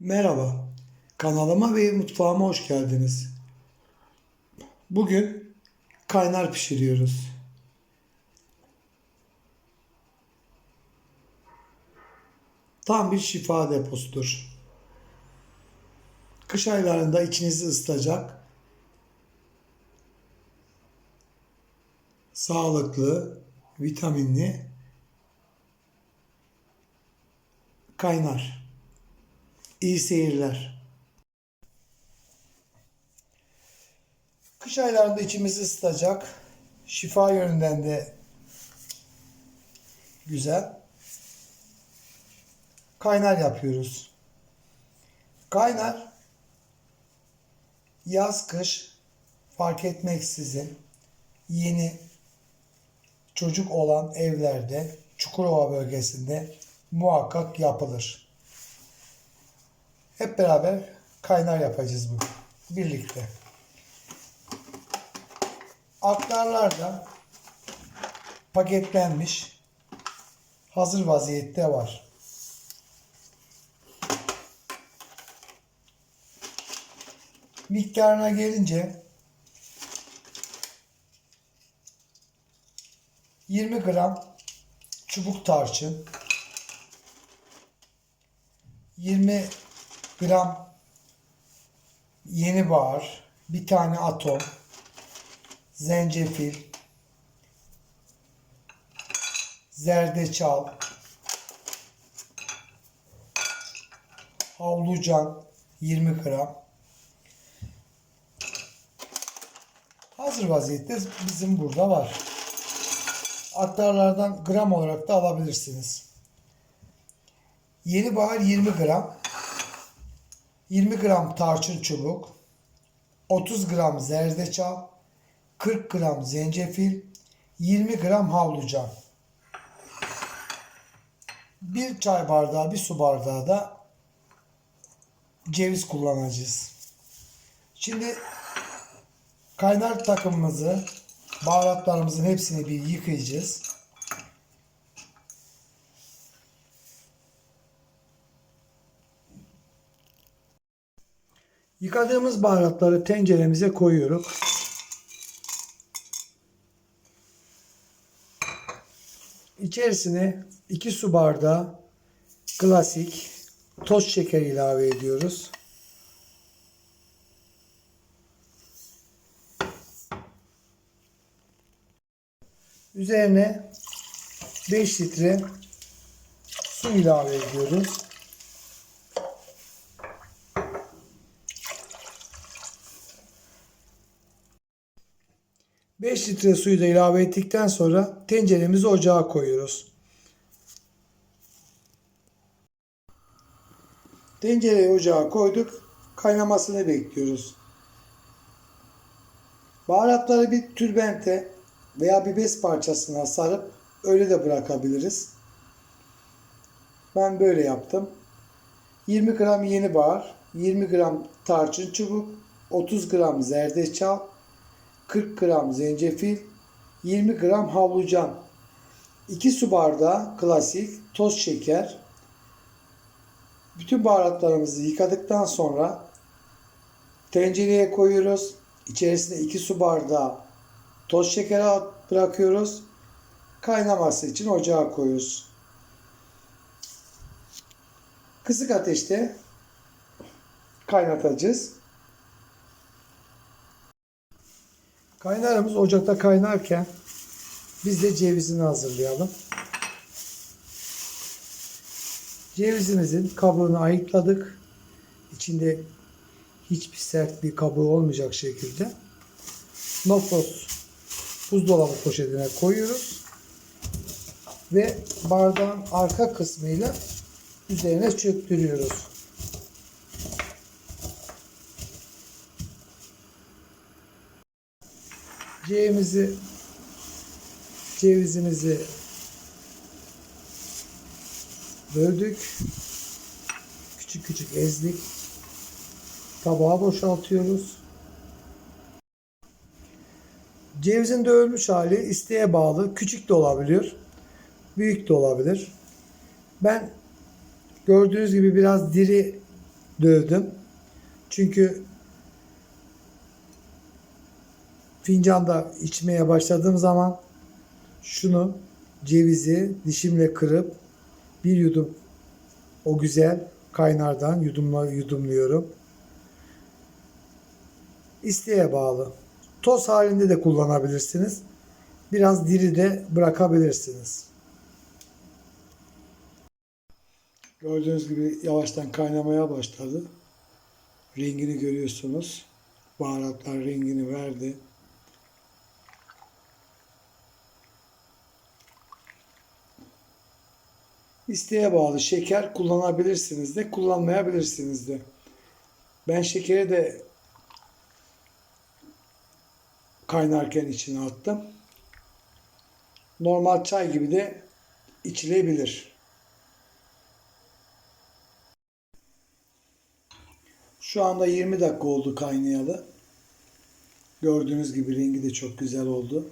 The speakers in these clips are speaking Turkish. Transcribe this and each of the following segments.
Merhaba, kanalıma ve mutfağıma hoş geldiniz. Bugün kaynar pişiriyoruz. Tam bir şifa deposudur. Kış aylarında içinizi ısıtacak, sağlıklı, vitaminli kaynar. İyi seyirler. Kış aylarında içimizi ısıtacak. Şifa yönünden de güzel. Kaynar yapıyoruz. Kaynar yaz kış fark etmeksizin yeni çocuk olan evlerde Çukurova bölgesinde muhakkak yapılır. Hep beraber kaynar yapacağız bugün. Birlikte. Aktarlar da paketlenmiş. Hazır vaziyette var. Miktarına gelince 20 gram çubuk tarçın 20 gram yeni bahar, bir tane atom, zencefil, zerdeçal, havlucan 20 gram. Hazır vaziyette bizim burada var. Aktarlardan gram olarak da alabilirsiniz. Yeni bahar 20 gram. 20 gram tarçın çubuk, 30 gram zerdeçal, 40 gram zencefil, 20 gram havlucan. Bir çay bardağı, bir su bardağı da ceviz kullanacağız. Şimdi kaynar takımımızı, baharatlarımızın hepsini bir yıkayacağız. Yıkadığımız baharatları tenceremize koyuyoruz. İçerisine 2 su bardağı klasik toz şeker ilave ediyoruz. Üzerine 5 litre su ilave ediyoruz. 5 litre suyu da ilave ettikten sonra tenceremizi ocağa koyuyoruz. Tencereyi ocağa koyduk. Kaynamasını bekliyoruz. Baharatları bir tülbente veya bir bez parçasına sarıp öyle de bırakabiliriz. Ben böyle yaptım. 20 gram yeni bahar, 20 gram tarçın çubuk, 30 gram zerdeçal, 40 gram zencefil, 20 gram havlucan, 2 su bardağı klasik toz şeker. Bütün baharatlarımızı yıkadıktan sonra tencereye koyuyoruz. İçerisine 2 su bardağı toz şeker bırakıyoruz. Kaynaması için ocağa koyuyoruz. Kısık ateşte kaynatacağız. Kaynarımız ocakta kaynarken biz de cevizini hazırlayalım. Cevizimizin kabuğunu ayıkladık. İçinde hiçbir sert bir kabuğu olmayacak şekilde nofos buzdolabı poşetine koyuyoruz. Ve bardağın arka kısmıyla üzerine çöktürüyoruz. Cevizimizi cevizimizi böldük. Küçük küçük ezdik. Tabağa boşaltıyoruz. Cevizin dövülmüş hali isteğe bağlı. Küçük de olabilir. Büyük de olabilir. Ben gördüğünüz gibi biraz diri dövdüm. Çünkü fincanda içmeye başladığım zaman şunu cevizi dişimle kırıp bir yudum o güzel kaynardan yudumla yudumluyorum. İsteğe bağlı. Toz halinde de kullanabilirsiniz. Biraz diri de bırakabilirsiniz. Gördüğünüz gibi yavaştan kaynamaya başladı. Rengini görüyorsunuz. Baharatlar rengini verdi. İsteğe bağlı şeker kullanabilirsiniz de kullanmayabilirsiniz de. Ben şekeri de kaynarken içine attım. Normal çay gibi de içilebilir. Şu anda 20 dakika oldu kaynayalı. Gördüğünüz gibi rengi de çok güzel oldu.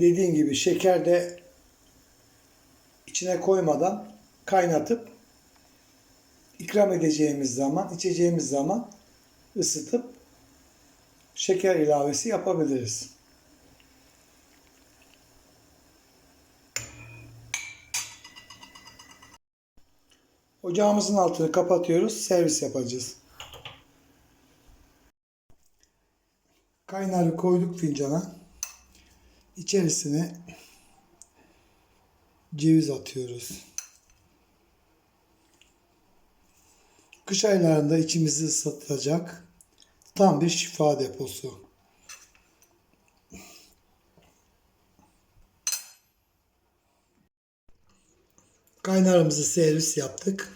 Dediğim gibi şeker de içine koymadan kaynatıp ikram edeceğimiz zaman, içeceğimiz zaman ısıtıp şeker ilavesi yapabiliriz. Ocağımızın altını kapatıyoruz. Servis yapacağız. Kaynarı koyduk fincana. İçerisine ceviz atıyoruz. Kış aylarında içimizi ısıtacak tam bir şifa deposu. Kaynarımızı servis yaptık.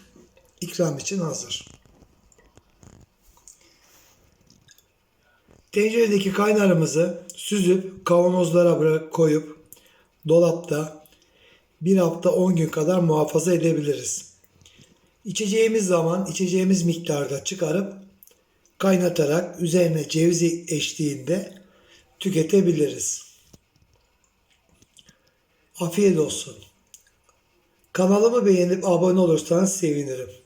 İkram için hazır. Tenceredeki kaynarımızı süzüp kavanozlara bırak koyup dolapta bir hafta 10 gün kadar muhafaza edebiliriz. İçeceğimiz zaman içeceğimiz miktarda çıkarıp kaynatarak üzerine cevizi eşliğinde tüketebiliriz. Afiyet olsun. Kanalımı beğenip abone olursanız sevinirim.